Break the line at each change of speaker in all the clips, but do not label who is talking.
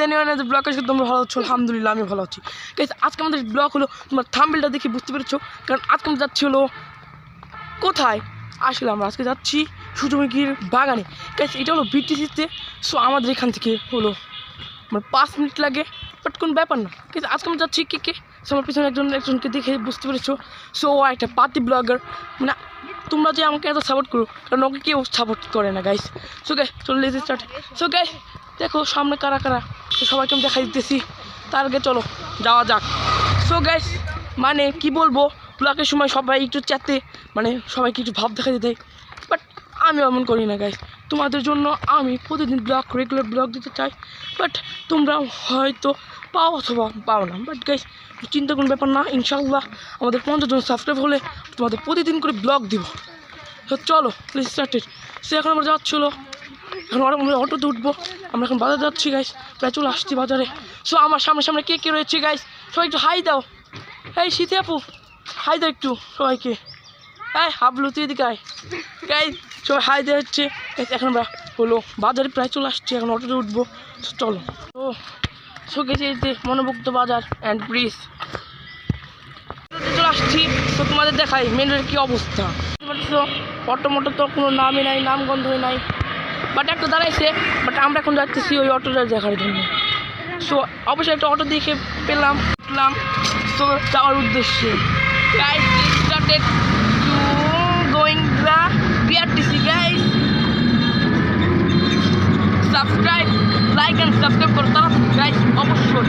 জানি না আসলে তোমরা ভালো আছো, আলহামদুলিল্লাহ আমি ভালো আছি। গাইস আজকে আমাদের ব্লগ হলো, তোমার থাম্বেলটা দেখে বুঝতে পেরেছ? কারণ আজকে আমরা যাচ্ছি হলো, কোথায়? আসলে আমরা আজকে যাচ্ছি সূর্যমুখীর বাগানে। গাইস এটা হলো বিটিসিতে সো আমাদের এখান থেকে হলো, আমার পাঁচ মিনিট লাগে বাট কোনো ব্যাপার না। কিন্তু আজকে আমরা যাচ্ছি কে কে? সো আমার পিছনে একজন, একজনকে দেখে বুঝতে পেরেছ। সো ও একটা পাতি ব্লগার মানে তোমরা যে আমাকে এত সাপোর্ট করো, কারণ ওকে কেউ সাপোর্ট করে না গাইস সো গাই চলে স্টার্ট সো গাই দেখো, সামনে কারা কারা? সবাইকে আমি দেখা দিতেছি। তার আগে চলো, যাওয়া যাক। সো গ্যাস মানে কি বলব? ব্লগের সময় সবাই একটু চাতে মানে সবাইকে একটু ভাব দেখা দিতে। বাট আমি এমন করি না গাইস তোমাদের জন্য আমি প্রতিদিন ব্লগ রেগুলার ব্লগ দিতে চাই। বাট তোমরা হয়তো পাও অথবা পাও না। বাট গাইস চিন্তা কোনো ব্যাপার না। ইনশাল্লাহ আমাদের পঞ্চাশ জন সাবস্ক্রাইব হলে তোমাদের প্রতিদিন করে ব্লগ দিব। তো চলো প্লিজ স্টার্টেড সে এখন আমরা যাচ্ছিল এখন আমরা অটোতে উঠবো। আমরা এখন বাজার যাচ্ছি গাইস প্রায় চলে আসছি বাজারে। সো আমার সামনে সামনে কে কে রয়েছে গাইস সবাই একটু হাই দাও। এই শীতে আপু হাই দাও একটু সবাইকে। হ্যাঁ হাবলু, তুই এদিকে আয়। গাই সবাই হাই দেওয়া হচ্ছে। এখন আমরা হলো বাজারে প্রায় চলে আসছি, এখন অটোতে উঠবো। চলো। ও সো গেছে যে মনোমুগ্ধ বাজার অ্যান্ড ব্রিজ চলে আসছি। তো তোমাদের দেখাই মেন রোডের কী অবস্থা। অটো মোটো তো কোনো নামই নাই নাম গন্ধই নাই। বাট একটা দাঁড়াইছে বাট আমরা এখন যাচ্ছি ওই অটোটা দেখার জন্য। সো অবশ্যই একটা অটো দেখে পেলাম, উঠলাম। তো যাওয়ার উদ্দেশ্যে। Guys started to going the BRTC guys subscribe, like and subscribe করতে guys, অবশ্যই।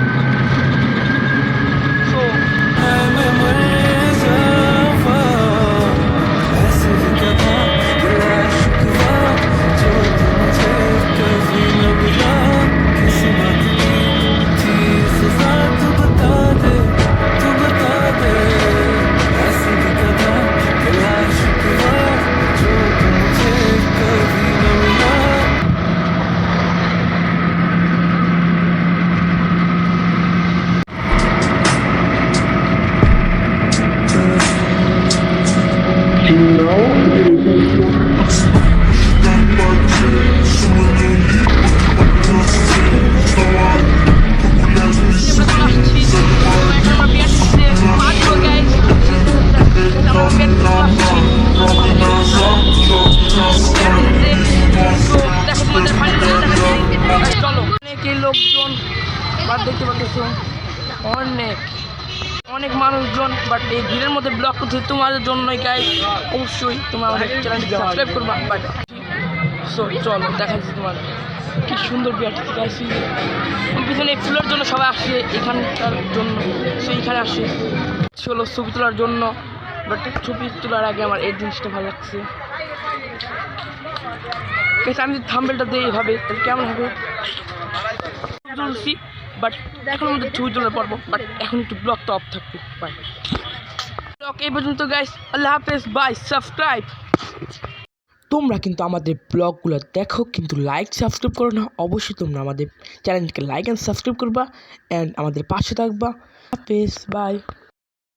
লোকজন বাট দেখতে পাচ্ছ অনেক অনেক মানুষজন বাট এই ভিড়ের মধ্যে ব্লগ করতে তোমাদের জন্যই গাইজ অবশ্যই তোমরা আমাদের চ্যানেলটি সাবস্ক্রাইব করবা বাট সো চলো দেখা যাচ্ছে তোমার কি সুন্দর বিয়ারটি গাইছি পিছনে এই ফুলের জন্য সবাই আসে, এখানকার জন্য, সো আসে। চলো, ছবি তোলার জন্য বাট ছবি তোলার আগে আমার এই জিনিসটা ভালো লাগছে। আমি যদি থাম্বেলটা দিই এভাবে তাহলে কেমন হবে? তুলছি বাট এখন আমাদের ছবি তোলার পর্ব বাট এখন একটু ব্লগ তো অফ থাকবে বাই ব্লগ এই পর্যন্ত গাইস আল্লাহ হাফেজ বাই সাবস্ক্রাইব তোমরা কিন্তু আমাদের ব্লগগুলো দেখো, কিন্তু লাইক সাবস্ক্রাইব করো না, অবশ্যই তোমরা আমাদের চ্যানেলকে লাইক অ্যান্ড সাবস্ক্রাইব করবা অ্যান্ড আমাদের পাশে থাকবা। হাফেজ বাই